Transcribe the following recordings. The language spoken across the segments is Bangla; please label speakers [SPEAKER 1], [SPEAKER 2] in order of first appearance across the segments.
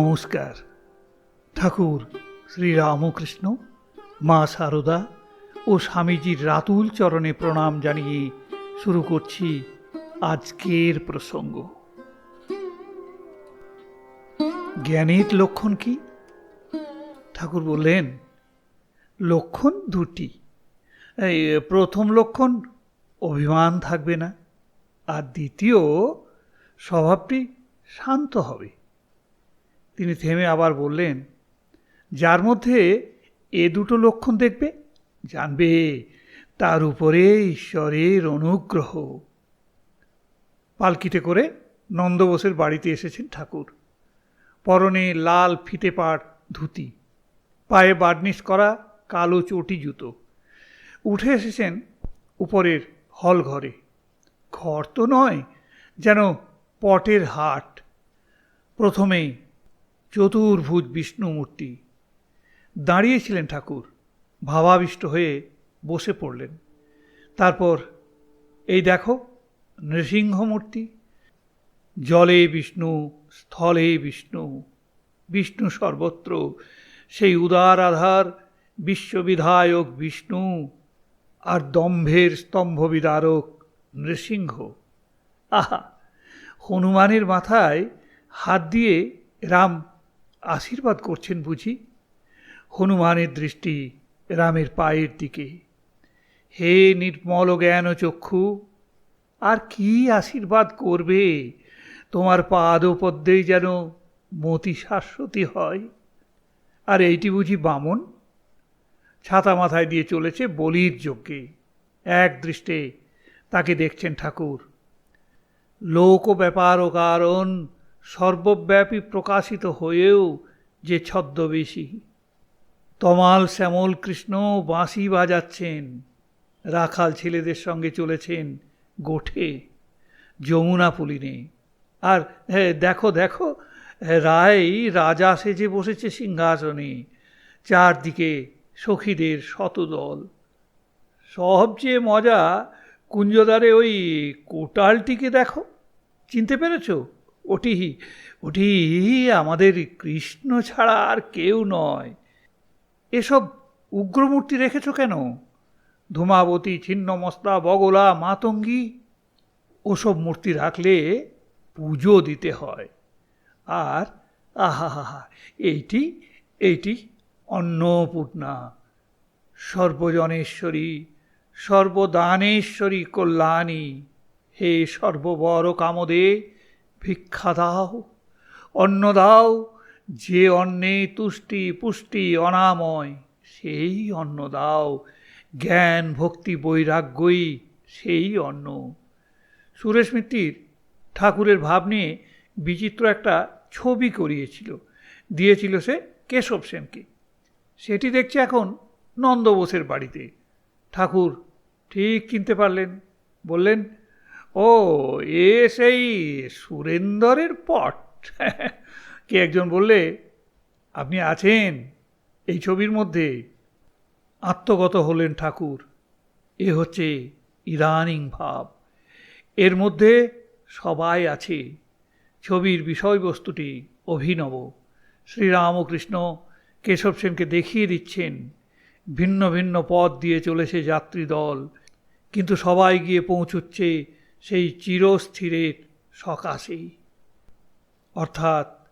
[SPEAKER 1] নমস্কার। ঠাকুর শ্রীরামকৃষ্ণ মা সারদা ও স্বামীজির রাতুল চরণে প্রণাম জানিয়ে শুরু করছি আজকের প্রসঙ্গ। জ্ঞানের লক্ষণ কি? ঠাকুর বললেন, লক্ষণ দুটি। প্রথম লক্ষণ, অভিমান থাকবে না। আর দ্বিতীয়, স্বভাবটি শান্ত হবে। তিনি থেমে আবার বললেন, যার মধ্যে এ দুটো লক্ষণ দেখবে, জানবে, তার উপরে ঈশ্বরের অনুগ্রহ। পালকিতে করে নন্দবোসের বাড়িতে এসেছেন ঠাকুর। পরনে লাল ফিতে পাট ধুতি, পায়ে বার্নিশ করা কালো চটি জুতো। উঠে এসেছেন উপরের হল ঘরে। ঘর তো নয়, যেন পটের হাট। প্রথমেই চতুর্ভুজ বিষ্ণু মূর্তি। দাঁড়িয়েছিলেন ঠাকুর। ভাবাবিষ্ট হয়ে বসে পড়লেন। তারপর, এই দেখো, নৃসিংহ মূর্তি। জলে বিষ্ণু, স্থলে বিষ্ণু বিষ্ণু সর্বত্র। সেই উদার আধার, বিশ্ববিধায়ক বিষ্ণু, আর দম্ভের স্তম্ভ বিদারক নৃসিংহ। আহা, হনুমানের মাথায় হাত দিয়ে রাম আশীর্বাদ করছেন বুঝি? হনুমানের দৃষ্টি রামের পায়ের দিকে। হে নির্মল জ্ঞান চক্ষু, আর কি আশীর্বাদ করবে? তোমার পাদপদ্মেই যেন মতি শাশ্বতী হয়। আর এইটি বুঝি বামন? ছাতা মাথায় দিয়ে চলেছে বলির যজ্ঞে। এক দৃষ্টে তাকে দেখছেন ঠাকুর। লোক ব্যাপার ও কারণ সর্বব্যাপী প্রকাশিত হয়েও যে ছদ্মবেশী। তমাল শ্যামল কৃষ্ণ বাঁশি বাজাচ্ছেন, রাখাল ছেলেদের সঙ্গে চলেছেন গোঠে, যমুনা পুলিনে। আর দেখো দেখো রায়, রাজা সেজে বসেছে সিংহাসনে, চারদিকে সখীদের শতদল। সবচেয়ে মজা কুঞ্জদারে ওই কোটালটিকে দেখো, চিনতে পেরেছ? ওটি ওটি আমাদের কৃষ্ণ ছাড়া আর কেউ নয়। এসব উগ্রমূর্তি রেখেছ কেন? ধূমাবতী ছিন্ন ছিন্নমস্তা, বগলা, মাতঙ্গী, ওসব মূর্তি রাখলে পুজো দিতে হয়। আর আহা এইটি এইটি অন্নপূর্ণা, সর্বজনেশ্বরী, সর্বদানেশ্বরী কল্যাণী। হে সর্ববর কামদে ভিক্ষা দাও, অন্ন দাও, যে অন্নে তুষ্টি পুষ্টি অনাময়, সেই অন্ন দাও। জ্ঞান, ভক্তি, বৈরাগ্যই সেই অন্ন। সুরেশ মিত্তির ঠাকুরের ভাব নিয়ে বিচিত্র একটা ছবি করিয়েছিল। দিয়েছিল সে কেশব সেনকে। সেটি দেখছে এখন নন্দবোসের বাড়িতে। ঠাকুর, ঠিক কিনতে পারলেন। বললেন ও, এ সেই সুরেন্দরের পট। কে একজন বললে, আপনি আছেন এই ছবির মধ্যে। আত্মগত হলেন ঠাকুর। এ হচ্ছে ইদানিং ভাব। এর মধ্যে সবাই আছে। ছবির বিষয়বস্তুটি অভিনব। শ্রীরামকৃষ্ণ কেশব সেনকে দেখিয়ে দিচ্ছেন। ভিন্ন ভিন্ন পথ দিয়ে চলেছে যাত্রী দল কিন্তু সবাই গিয়ে পৌঁছচ্ছে সেই চিরস্থিরের সকাশেই। অর্থাৎ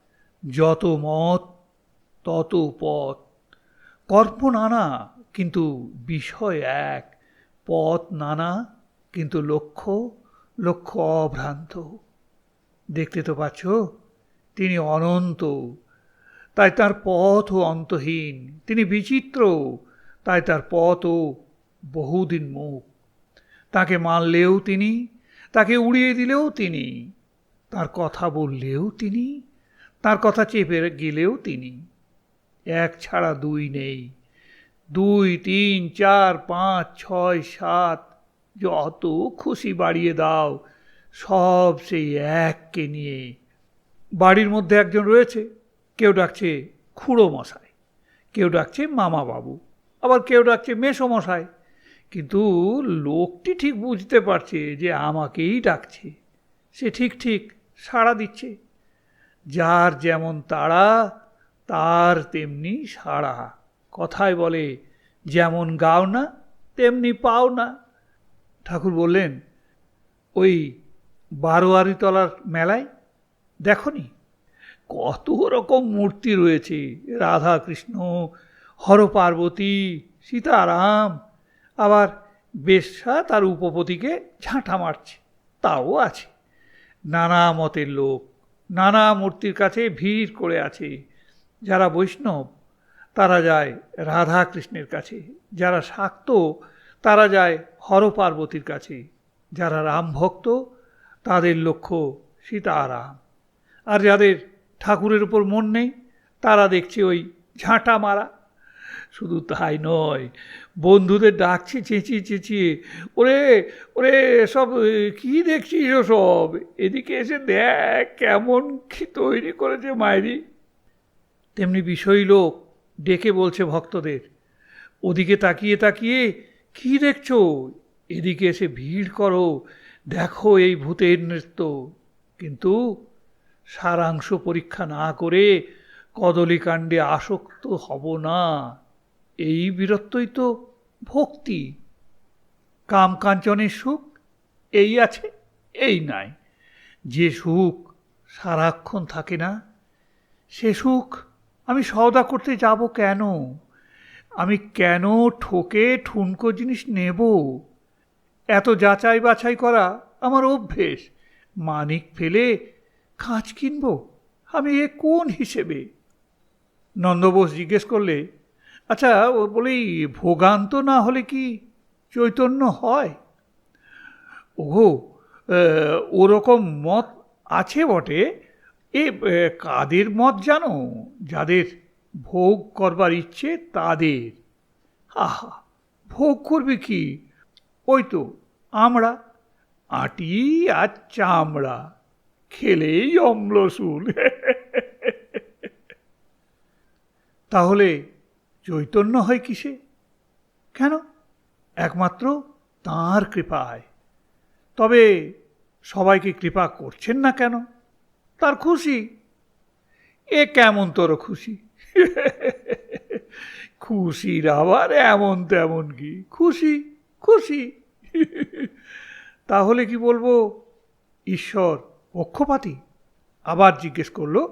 [SPEAKER 1] যত মত, তত পথ। কর্ম নানা, কিন্তু বিষয় এক। পথ নানা, কিন্তু লক্ষ্য লক্ষ্য অভ্রান্ত। দেখতে তো পাচ্ছ, তিনি অনন্ত। তাই তার পথও অন্তহীন। তিনি বিচিত্র। তাই তার পথও বহুদিন মুখ। তাকে মানলেও তিনি তাকে উড়িয়ে দিলেও তিনি। তার কথা বললেও তিনি। তার কথা চেপে গেলেও তিনি। এক ছাড়া দুই নেই। দুই, তিন, চার, পাঁচ, ছয়, সাত, যত খুশি বাড়িয়ে দাও, সব সেই এককে নিয়ে। বাড়ির মধ্যে একজন রয়েছে। কেউ ডাকছে খুঁড়ো মশাই। কেউ ডাকছে মামা বাবু আবার কেউ ডাকছে মেসো মশাই। কিন্তু লোকটি ঠিক বুঝতে পারছে যে আমাকেই ডাকছে। সে ঠিক ঠিক সাড়া দিচ্ছে। যার যেমন তাড়া, তার তেমনি সাড়া। কথায় বলে, যেমন গাও না, তেমনি পাও না। ঠাকুর বললেন, ওই বারোয়ারি তলার মেলায় দেখনি? কত রকম মূর্তি রয়েছে। রাধা কৃষ্ণ হর পার্বতী সীতারাম আবার বেশ্যা তার উপপতিকে ঝাঁটা মারছে, তাও আছে। নানা মতের লোক, নানা মূর্তির কাছে ভিড় করে আছে। যারা বৈষ্ণব, তারা যায় রাধা কৃষ্ণের কাছে। যারা শাক্ত, তারা যায় হর পার্বতীর কাছে। যারা রাম ভক্ত, তাদের লক্ষ্য সীতারাম। আর যাদের ঠাকুরের উপর মন নেই, তারা দেখছে ওই ঝাঁটা মারা। শুধু তাই নয় বন্ধুদের ডাকছে চেঁচিয়ে চেঁচিয়ে ওরে ওরে, সব কি দেখছিস সব এদিকে এসে দেখ কেমন কি তৈরি করেছে মায়েরি তেমনি বিষয়ী লোক ডেকে বলছে ভক্তদের, ওদিকে তাকিয়ে তাকিয়ে কি দেখছ? এদিকে এসে ভিড় করো, দেখো এই ভূতের নৃত্য। কিন্তু সারাংশ পরীক্ষা না করে কদলীকাণ্ডে আসক্ত হব না। এই বীরত্বই তো ভক্তি, কাম কাঞ্চনের সুখ, এই আছে, এই নাই। যে সুখ সারাক্ষণ থাকে না, সে সুখ আমি সওদা করতে যাব কেন? আমি কেন ঠোকে ঠুনকো জিনিস নেব? এত যাচাই বাছাই করা আমার অভ্যেস। মানিক ফেলে কাঁচ কিনব, আমি এ কোন হিসেবে? নন্দবোস জিজ্ঞেস করলে আচ্ছা ও বলি, ভোগান্ত না হলে কি চৈতন্য হয়? ও ওরকম মত আছে বটে। এ কাদের মত জানো? যাদের ভোগ করবার ইচ্ছে তাদের। আহা, ভোগ করবে কি? ওই তো, আমরা, আটি আর চামড়া। খেলেই অম্লসুল তাহলে চৈতন্য হয় কিসে? কেন? একমাত্র তাঁর কৃপায়। তবে সবাইকে কৃপা করছেন না কেন? তার খুশি? এ কেমন তোর খুশি? খুশির আবার এমন তেমন কি? খুশি খুশি। তাহলে কি বলব, ঈশ্বর পক্ষপাতী? আবার জিজ্ঞেস করল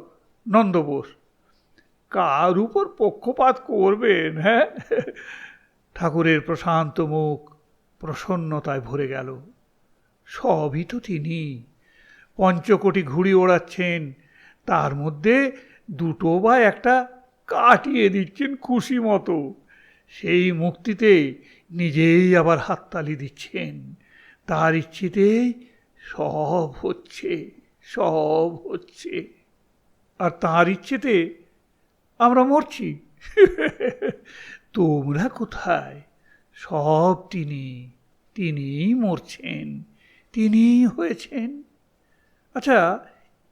[SPEAKER 1] নন্দবোস। কার উপর পক্ষপাত করবেন হ্যাঁ? ঠাকুরের প্রশান্ত মুখ প্রসন্নতায় ভরে গেল। সবই তো তিনি। পঞ্চকোটি ঘুড়ি ওড়াচ্ছেন, তার মধ্যে দুটো বা একটা কাটিয়ে দিচ্ছেন খুশি মতো। সেই মুক্তিতে নিজেই আবার হাততালি দিচ্ছেন। তার ইচ্ছেতেই সব হচ্ছে সব হচ্ছে। আর তার ইচ্ছেতে আমরা মরছি। তোমরা কোথায়? সব তিনি, তিনিই মরছেন, তিনিই হয়েছেন। আচ্ছা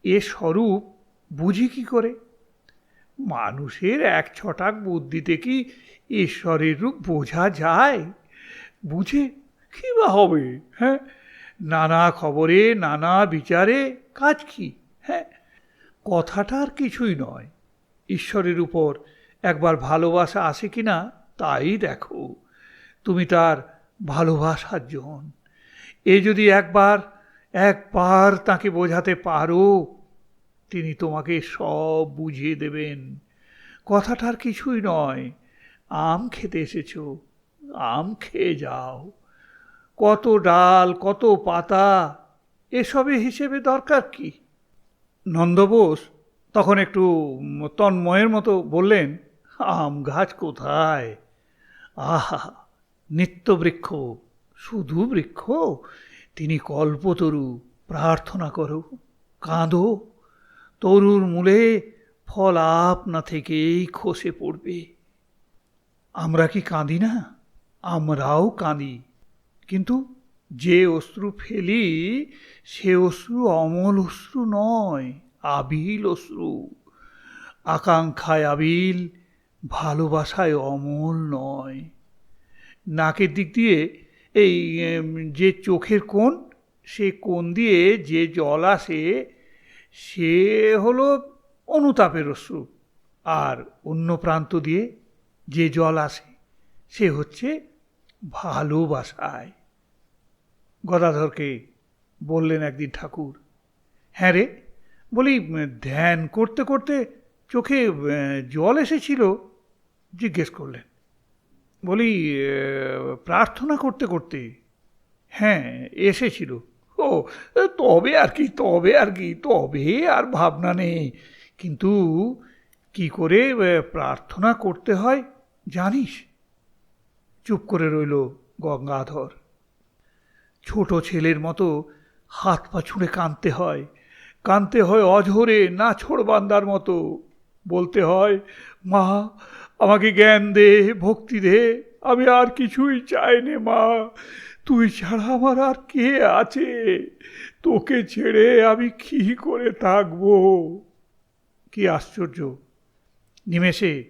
[SPEAKER 1] এ স্বরূপ বুঝি কি করে? মানুষের এক ছটাক বুদ্ধিতে কি ঈশ্বরের রূপ বোঝা যায়? বুঝে কী বা হবে হ্যাঁ? নানা খবরে, নানা বিচারে কাজ কি হ্যাঁ? কথাটা আর কিছুই নয়। ঈশ্বরের উপর একবার ভালোবাসা আসে কি না, তাই দেখো। তুমি তার ভালোবাসার জন। এ যদি একবার একবার তাকে বোঝাতে পারো, তিনি তোমাকে সব বুঝিয়ে দেবেন। কথাটার কিছুই নয়, আম খেতে এসেছ, আম খেয়ে যাও। কত ডাল, কত পাতা এসবে হিসেবে দরকার কি? নন্দবোস তখন একটু তন্ময়ের মতো বললেন, আম গাছ কোথায়? আহা, নিত্যবৃক্ষ, শুধু বৃক্ষ? তিনি কল্পতরু, প্রার্থনা করো, কাঁদো। তরুর মূলে ফল আপনা থেকেই খসে পড়বে। আমরা কি কাঁদি না? আমরাও কাঁদি। কিন্তু যে অশ্রু ফেলি, সে অশ্রু অমল অশ্রু নয়। আবিল অশ্রু। আকাঙ্ক্ষায় আবিল, ভালোবাসায় অমল নয়। নাকের দিক দিয়ে এই যে চোখের কোণ, সে কোণ দিয়ে যে জল আসে, সে হলো অনুতাপের অশ্রু। আর অন্য প্রান্ত দিয়ে যে জল আসে, সে হচ্ছে ভালোবাসায়। গদাধরকে বললেন একদিন ঠাকুর হ্যাঁ রে বলি, ধ্যান করতে করতে চোখে জল এসেছিল, জিজ্ঞেস করলেন। বলি প্রার্থনা করতে করতে? হ্যাঁ এসেছিল। ও, তবে আর কি, তবে আর কি, তবে আর ভাবনা নেই। কিন্তু কি করে প্রার্থনা করতে হয়, জানিস? চুপ করে রইল গঙ্গাধর। ছোট ছেলের মতো হাত পা ছুঁড়ে কাঁদতে হয়। কাঁদতে হয় অঝরে, না ছোড়বান্দার মতো। বলতে হয়, মা, আমাকে জ্ঞান দে, ভক্তি দে, আমি আর কিছুই চাই নে, মা। তুই ছাড়া আমার আর কে আছে? তোকে ছেড়ে আমি কি করে থাকব? কি আশ্চর্য। নিমেষে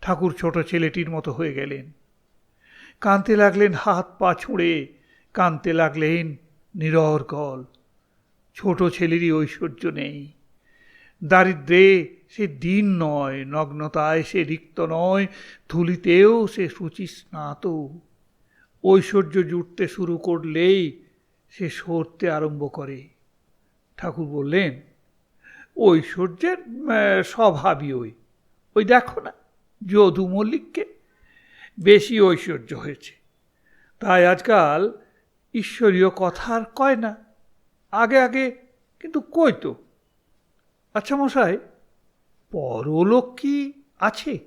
[SPEAKER 1] ঠাকুর ছোট ছেলেটির মতো হয়ে গেলেন। কাঁদতে লাগলেন হাত পা ছুঁড়ে কাঁদতে লাগলেন নিরর্গল ছোট ছেলেরই ঐশ্বর্য নেই। দারিদ্রে সে দিন নয়, নগ্নতায় সে রিক্ত নয়, ধুলিতেও সে শুচি স্নাত। ঐশ্বর্য জুটতে শুরু করলেই সে সরতে আরম্ভ করে। ঠাকুর বললেন, ঐশ্বর্যের স্বভাবই ওই। ওই দেখো না, যদু মল্লিককে বেশি ঐশ্বর্য হয়েছে। তাই আজকাল ঈশ্বরীয় কথা আর কয় না। আগে আগে, কিন্তু কই তো? আচ্ছা মশাই পরলোক কি আছে?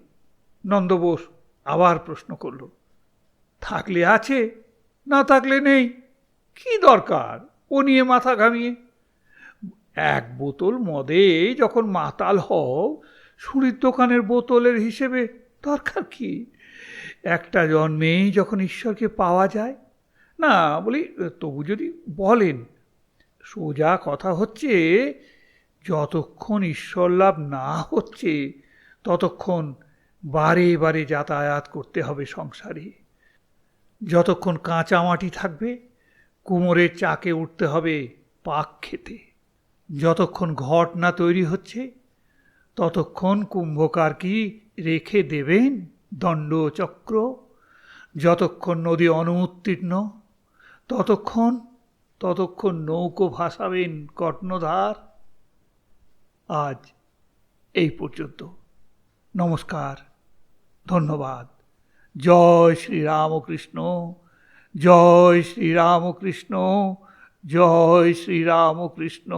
[SPEAKER 1] নন্দবোস আবার প্রশ্ন করল। থাকলে আছে, না থাকলে নেই, কি দরকার? ও নিয়ে মাথা ঘামিয়ে। এক বোতল মদে যখন মাতাল হও সুরির দোকানের বোতলের হিসেবে দরকার কি? একটা জন্মেই যখন ঈশ্বরকে পাওয়া যায়। না, বলি, তবু যদি বলেন সোজা কথা হচ্ছে, যতক্ষণ ঈশ্বর লাভ না হচ্ছে, ততক্ষণ বারে বারে যাতায়াত করতে হবে সংসারে। যতক্ষণ কাঁচা মাটি থাকবে, কুমোরের চাকে উঠতে হবে পাক খেতে। যতক্ষণ ঘট না তৈরি হচ্ছে, ততক্ষণ কুম্ভকার কি রেখে দেবেন দণ্ডচক্র? যতক্ষণ নদী অনুত্তীর্ণ ততক্ষণ ততক্ষণ নৌকো ভাসাবেন কর্ণধার। আজ এই পর্যন্ত। নমস্কার, ধন্যবাদ। জয় শ্রীরামকৃষ্ণ জয় শ্রীরামকৃষ্ণ জয় শ্রীরামকৃষ্ণ।